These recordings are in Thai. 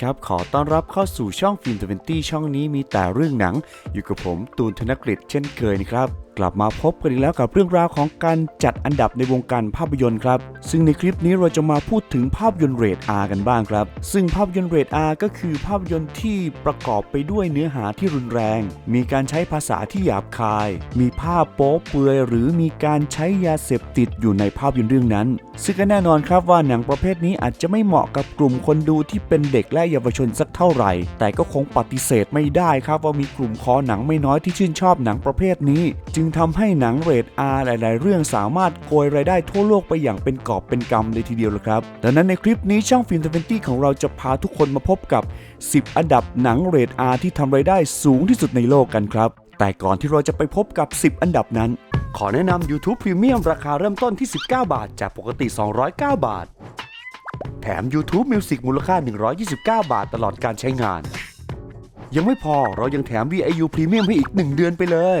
ครับ ขอต้อนรับเข้าสู่ช่องฟิล์มทเวนตี้ช่องนี้มีแต่เรื่องหนัง อยู่กับผมตูนธนกฤษเช่นเคยนะครับกลับมาพบกันอีกแล้วกับเรื่องราวของการจัดอันดับในวงการภาพยนตร์ครับ ซึ่งในคลิปนี้เราจะมาพูดถึงภาพยนตร์เรท R กันบ้างครับ ซึ่งภาพยนตร์เรท R ก็คือภาพยนตร์ที่ประกอบไปด้วยเนื้อหาที่รุนแรง มีการใช้ภาษาที่หยาบคาย มีภาพโป๊เปลือย หรือมีการใช้ยาเสพติดอยู่ในภาพยนตร์เรื่องนั้น ซึ่งก็แน่นอนครับว่าหนังประเภทนี้อาจจะไม่เหมาะกับกลุ่มคนดูที่เป็นเด็กและเยาวชนสักเท่าไหร่ แต่ก็คงปฏิเสธไม่ได้ครับว่ามีกลุ่มคอหนังไม่น้อยที่ชื่นชอบหนังประเภทนี้จึงทำให้หนังเรท R หลาย ๆ เรื่องสามารถโกยรายได้ทั่วโลกไปอย่างเป็นกอบเป็นกำเลยทีเดียวลยครับ ดังนั้นในคลิปนี้ช่องฟิล์มทเวนตี้ของเราจะพาทุกคนมาพบกับ 10 อันดับหนังเรท R ที่ทำรายได้สูงที่สุดในโลกกันครับ แต่ก่อนที่เราจะไปพบกับ 10 อันดับนั้น ขอแนะนำ YouTube Premium ราคาเริ่มต้นที่ 19 บาท จากปกติ 209 บาท แถม YouTube Music มูลค่า 129 บาทตลอดการใช้งาน ยังไม่พอเรายังแถม VIU Premium ให้อีก 1 เดือนไปเลย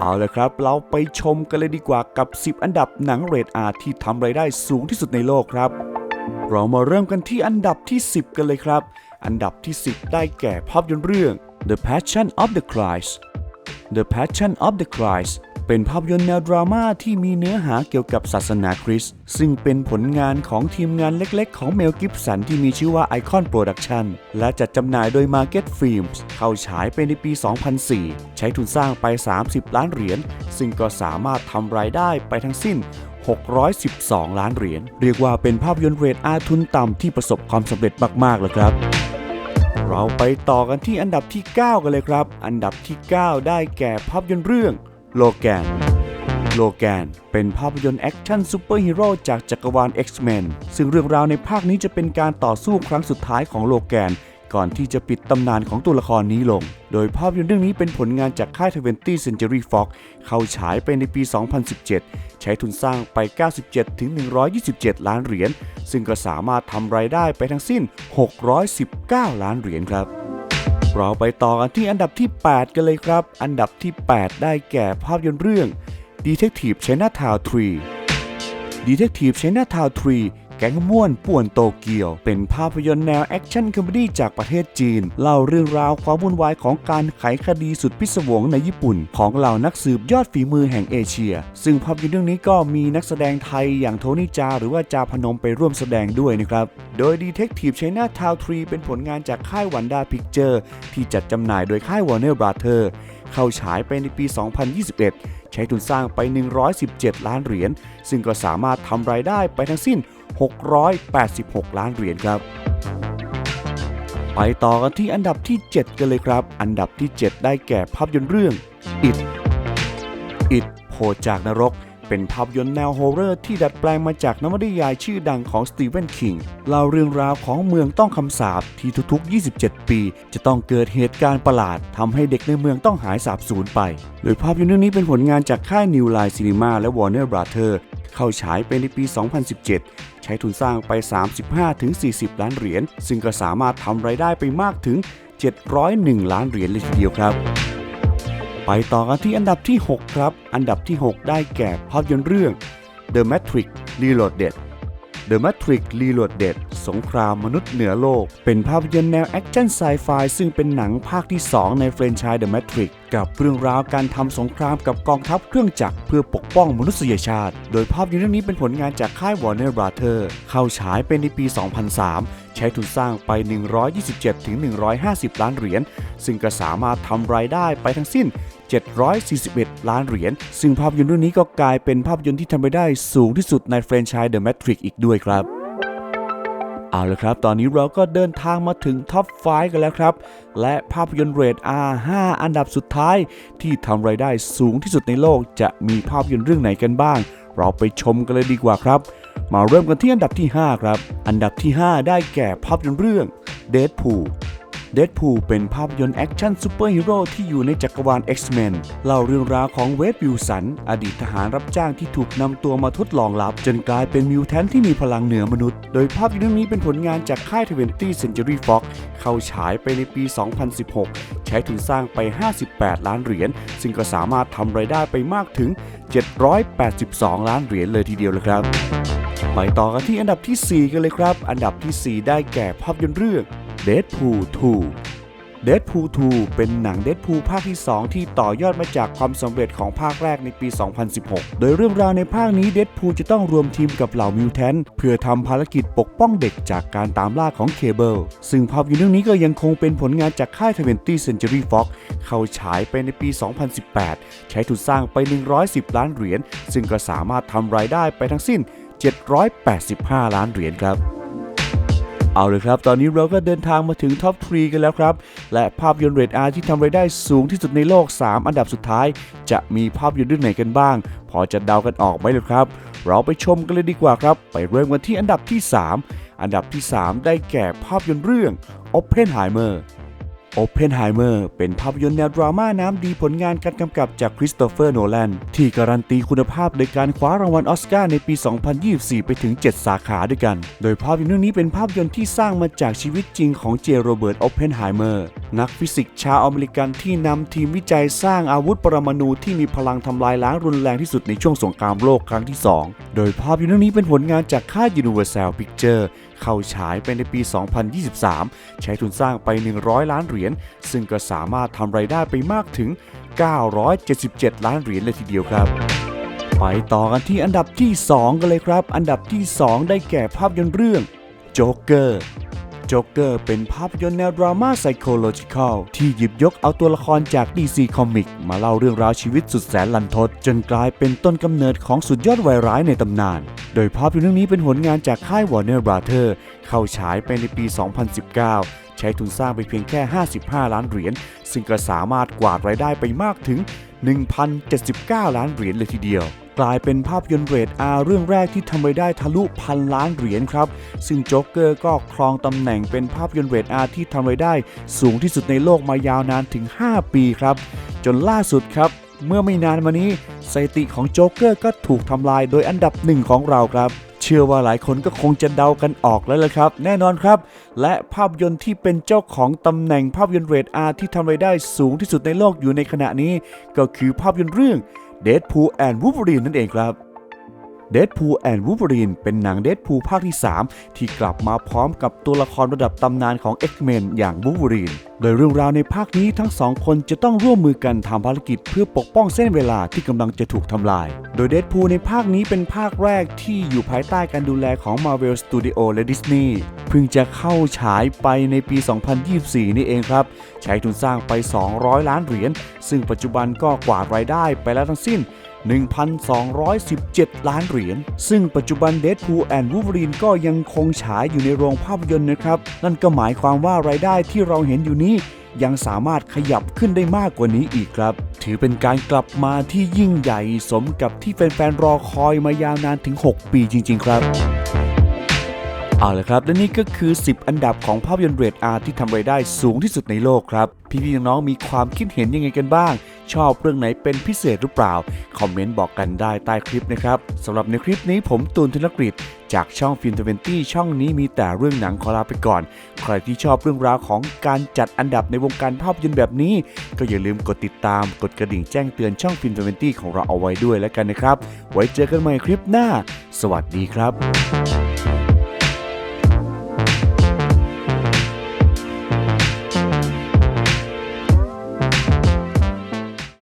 เอาละครับ เราไปชมกันเลยดีกว่ากับ 10 อันดับหนังเรทอาร์ที่ทำรายได้สูงที่สุดในโลกครับ เรามาเริ่มกันที่อันดับที่ 10 กันเลยครับ อันดับที่ 10 ได้แก่ภาพยนตร์เรื่อง The Passion of the Christ The Passion of the Christ เป็นภาพยนตร์แนวดราม่าที่มีเนื้อหาเกี่ยวกับศาสนาคริสต์ซึ่งเป็นผลงานของทีมงานเล็กๆ ของเมลกิฟสันที่มีชื่อว่า Icon Production และจัดจำหน่ายโดย Market Films เข้าฉายไปในปี 2004 ใช้ทุนสร้างไป 30 ล้านเหรียญ ซึ่งก็สามารถทำรายได้ไปทั้งสิ้น 612 ล้านเหรียญ เรียกว่าเป็นภาพยนตร์เรทอาทุนต่ำที่ประสบความสำเร็จมากๆเลยครับเราไปต่อกันที่อันดับที่ 9 กันเลยครับ อันดับที่ 9 ได้แก่ภาพยนตร์เรื่อง โลแกน โลแกน เป็นภาพยนตร์แอคชั่นซูเปอร์ฮีโร่จากจักรวาล X-Men ซึ่งเรื่องราวในภาคนี้จะเป็นการต่อสู้ครั้งสุดท้ายของโลแกน ก่อนที่จะปิดตำนานของตัวละครนี้ลง โดยภาพยนตร์เรื่องนี้เป็นผลงานจากค่าย 20 Century Fox เข้าฉายไปในปี 2017 ใช้ทุนสร้างไป 97ถึง127 ล้านเหรียญ ซึ่งก็สามารถทำรายได้ไปทั้งสิ้น 619 ล้านเหรียญครับ เราไปต่อกันที่อันดับที่ 8 กันเลยครับ อันดับที่ 8 ได้แก่ภาพยนตร์เรื่อง Detective Chinatown 3 Detective Chinatown 3 แก๊งม่วนป่วนโตเกียว เป็นภาพยนตร์แนวแอคชั่นคอมเมดี้จากประเทศจีน เล่าเรื่องราวความวุ่นวายของการไขคดีสุดพิศวงในญี่ปุ่น ของเหล่านักสืบยอดฝีมือแห่งเอเชีย ซึ่งภาพยนตร์เรื่องนี้ก็มีนักแสดงไทยอย่างโทนี่จา หรือว่าจาพนมไปร่วมแสดงด้วยนะครับ โดย Detective Chinatown 3 เป็นผลงานจากค่ายวันดาพิกเจอร์ที่จัดจำหน่ายโดยค่าย Warner Brother เข้าฉายไปในปี 2021 ช้ทุนสร้างไป 117 ล้านเหรียญ ซึ่งก็สามารถทำรายได้ไปทั้งสิ้น 686 ล้านเหรียญครับ ไปต่อกันที่อันดับที่ 7 กันเลยครับ อันดับที่ 7 ได้แก่ภาพยนตร์เรื่อง It It โผล่จากนรก เป็นภาพยนตร์แนวโฮอร์เรอร์ที่ดัดแปลงมาจากนวนิยายชื่อดังของสตีเวนคิงเล่าเรื่องราวของเมืองต้องคำสาปที่ทุกๆ 27 ปี จะต้องเกิดเหตุการณ์ประหลาดทำให้เด็กในเมืองต้องหายสาบสูญไป โดยภาพยนตร์เรื่องนี้เป็นผลงานจากค่าย New Line Cinema และ Warner Brother เข้าฉายไปในปี 2017 ใช้ทุนสร้างไป 35-40 ล้านเหรียญซึ่งก็สามารถทำรายได้ไปมากถึง 701 ล้านเหรียญเลยทีเดียวครับ ไปต่อกันที่อันดับที่ 6 ครับ อันดับที่ 6 ได้แก่ภาพยนตร์เรื่อง The Matrix Reloaded The Matrix Reloaded สงครามมนุษย์เหนือโลก เป็นภาพยนตร์แนวแอคชั่นไซไฟซึ่งเป็นหนังภาคที่ 2 ในแฟรนไชส์ The Matrix กับเรื่องราวการทำสงครามกับกองทัพเครื่องจักรเพื่อปกป้องมนุษยชาติ โดยภาพยนตร์เรื่องนี้เป็นผลงานจากค่าย Warner Brothers เข้าฉายเป็นในปี 2003 ใช้ทุนสร้างไป 127-150 ล้านเหรียญ ซึ่งก็สามารถทำรายได้ไปทั้งสิ้น 741 ล้านเหรียญ ซึ่งภาพยนตร์เรื่องนี้ก็กลายเป็นภาพยนตร์ที่ทำไปได้สูงที่สุดในแฟรนไชส์ The Matrix อีกด้วยครับเอาละครับ ตอนนี้เราก็เดินทางมาถึงท็อป 5 กันแล้วครับ และภาพยนตร์เรท R 5อันดับสุดท้าย ที่ทำรายได้สูงที่สุดในโลก จะมีภาพยนตร์เรื่องไหนกันบ้าง เราไปชมกันเลยดีกว่าครับ มาเริ่มกันที่อันดับที่ 5 ครับ อันดับที่ 5 ได้แก่ภาพยนตร์เรื่อง Deadpool Deadpool เป็นภาพยนตร์แอคชั่นซูเปอร์ฮีโร่ที่อยู่ในจักรวาล X-Men เล่าเรื่องราวของเวดวิลสัน อดีตทหารรับจ้างที่ถูกนำตัวมาทดลองลับ จนกลายเป็นมิวแทนที่มีพลังเหนือมนุษย์ โดยภาพยนตร์เรื่องนี้เป็นผลงานจากค่าย 20 Century Fox เข้าฉายไปในปี 2016 ใช้ทุนสร้างไป 58 ล้านเหรียญ ซึ่งก็สามารถทำรายได้ไปมากถึง 782 ล้านเหรียญเลยทีเดียวเลยครับ ไปต่อกันที่อันดับทีสี่ 4 กันเลยครับ อันดับทีสี่ 4 ได้แก่ภาพยนตร์เรื่อง Deadpool 2 Deadpool 2 เป็นหนัง Deadpool ภาคที่ 2 ที่ต่อยอดมาจากความสำเร็จของภาคแรกในปี 2016 โดยเรื่องราวในภาคนี้ Deadpool จะต้องรวมทีมกับเหล่ามิวแทนเพื่อทำภารกิจปกป้องเด็กจากการตามล่าของเคเบิล ซึ่งภาพยนตร์เรื่องนี้ก็ยังคงเป็นผลงานจากค่าย 20 Century Fox เข้าฉายไปในปี 2018 ใช้ทุนสร้างไป 110 ล้านเหรียญ ซึ่งก็สามารถทำรายได้ไปทั้งสิ้น 785 ล้านเหรียญครับ เอาเลยครับ ตอนนี้เราก็เดินทางมาถึงท็อป3กันแล้วครับ และภาพยนตร์เรทอาร์ที่ทำรายได้สูงที่สุดในโลก 3 อันดับสุดท้าย จะมีภาพยนตร์เรื่องไหนกันบ้าง พอจะเดากันออกไหมเลยครับ เราไปชมกันเลยดีกว่าครับ ไปเริ่มกันที่อันดับที่ 3 อันดับที่ 3 ได้แก่ภาพยนตร์เรื่อง Oppenheimer Oppenheimer เป็นภาพยนตร์แนวดราม่าน้ำดีผลงานการกำกับจากคริสโตเฟอร์โนแลนที่การันตีคุณภาพโดยการคว้ารางวัลออสการ์ในปี 2024 ไปถึง 7 สาขาด้วยกัน โดยภาพยนตร์เรื่องนี้เป็นภาพยนตร์ที่สร้างมาจากชีวิตจริงของเจโรเบิร์ตโอเพนไฮเมอร์นักฟิสิกส์ชาวอเมริกันที่นำทีมวิจัยสร้างอาวุธปรมาณูที่มีพลังทำลายล้างรุนแรงที่สุดในช่วงสงครามโลกครั้งที่ 2 โดยภาพยนตร์เรื่องนี้เป็นผลงานจากค่าย Universal Picture เข้าฉายไปในปี 2023 ใช้ทุนสร้างไป 100 ล้านเหรียญซึ่งก็สามารถทำไรายได้ไปมากถึง 977 ล้านเหรียญเลยทีเดียวครับไปต่อกันที่อันดับที่ 2 กันเลยครับ อันดับที่ 2 ได้แก่ภาพยนตร์เรื่องโจ๊กเกอร์โจ๊กเกอร์เป็นภาพยนตร์แนวดราม่าไซโคโลจิคอลที่หยิบยกเอาตัวละครจาก DC Comics มาเล่าเรื่องราวชีวิตสุดแสนลันทด จนกลายเป็นต้นกำเนิดของสุดยอดวายร้ายในตำนาน โดยภาพยนตร์เรื่องนี้เป็นผลงานจากค่าย Warner Brother เข้าฉายไปในปี 2019 ใช้ทุนสร้างไปเพียงแค่ 55 ล้านเหรียญ ซึ่งก็สามารถกวาดรายได้ไปมากถึง 1,079 ล้านเหรียญเลยทีเดียว กลายเป็นภาพยนตร์เรท R เรื่องแรกที่ทำรายได้ทะลุพันล้านเหรียญครับ ซึ่งโจ๊กเกอร์ก็ครองตำแหน่งเป็นภาพยนตร์เรท R ที่ทำรายได้สูงที่สุดในโลกมายาวนานถึง 5 ปีครับ จนล่าสุดครับเมื่อไม่นานมานี้สถิติของโจ๊กเกอร์ก็ถูกทำลายโดยอันดับหนึ่งของเราครับ ชื่อว่าหลายคนก็คงจะเดากันออกแล้วละครับ แน่นอนครับ และภาพยนตร์ที่เป็นเจ้าของตำแหน่งภาพยนตร์เรทอาร์ที่ทำรายได้สูงที่สุดในโลกอยู่ในขณะนี้ ก็คือภาพยนตร์เรื่อง Deadpool and Wolverine นั่นเองครับ Deadpool and Wolverine เป็นหนัง Deadpool ภาคที่ 3 ที่กลับมาพร้อมกับตัวละครระดับตำนานของ X-Men อย่าง Wolverine โดยเรื่องราวในภาคนี้ทั้งสองคนจะต้องร่วมมือกันทำภารกิจเพื่อปกป้องเส้นเวลาที่กำลังจะถูกทำลาย โดย Deadpool ในภาคนี้เป็นภาคแรกที่อยู่ภายใต้การดูแลของ Marvel Studio และ Disney เพิ่งจะเข้าฉายไปในปี 2024 นี่เองครับ ใช้ทุนสร้างไป 200 ล้านเหรียญ ซึ่งปัจจุบันก็กวาดรายได้ไปแล้วทั้งสิ้น 1,217 ล้านเหรียญ ซึ่งปัจจุบันเดดพูแอนด์วูฟรีนก็ยังคงฉายอยู่ในโรงภาพยนตร์นะครับ นั่นก็หมายความว่ารายได้ที่เราเห็นอยู่นี้ ยังสามารถขยับขึ้นได้มากกว่านี้อีกครับ ถือเป็นการกลับมาที่ยิ่งใหญ่สมกับที่แฟนๆรอคอยมายาวนานถึง 6 ปีจริง ๆ ครับ เอาละครับ และนี่ก็คือ 10 อันดับของภาพยนตร์เรทอาร์ที่ทำรายได้สูงที่สุดในโลกครับ พี่ๆน้องๆมีความคิดเห็นยังไงกันบ้าง ชอบเรื่องไหนเป็นพิเศษหรือเปล่า คอมเมนต์บอกกันได้ใต้คลิปนะครับสำหรับในคลิปนี้ผมตูนธนกฤษจากช่องฟิล์มทเวนตี้ช่องนี้มีแต่เรื่องหนังขอลาไปก่อน ใครที่ชอบเรื่องราวของการจัดอันดับในวงการภาพยนตร์แบบนี้ ก็อย่าลืมกดติดตามกดกระดิ่งแจ้งเตือนช่องฟิล์มทเวนตี้ของเราเอาไว้ด้วยแล้วกันนะครับ ไว้เจอกันใหม่คลิปหน้า สวัสดีครับ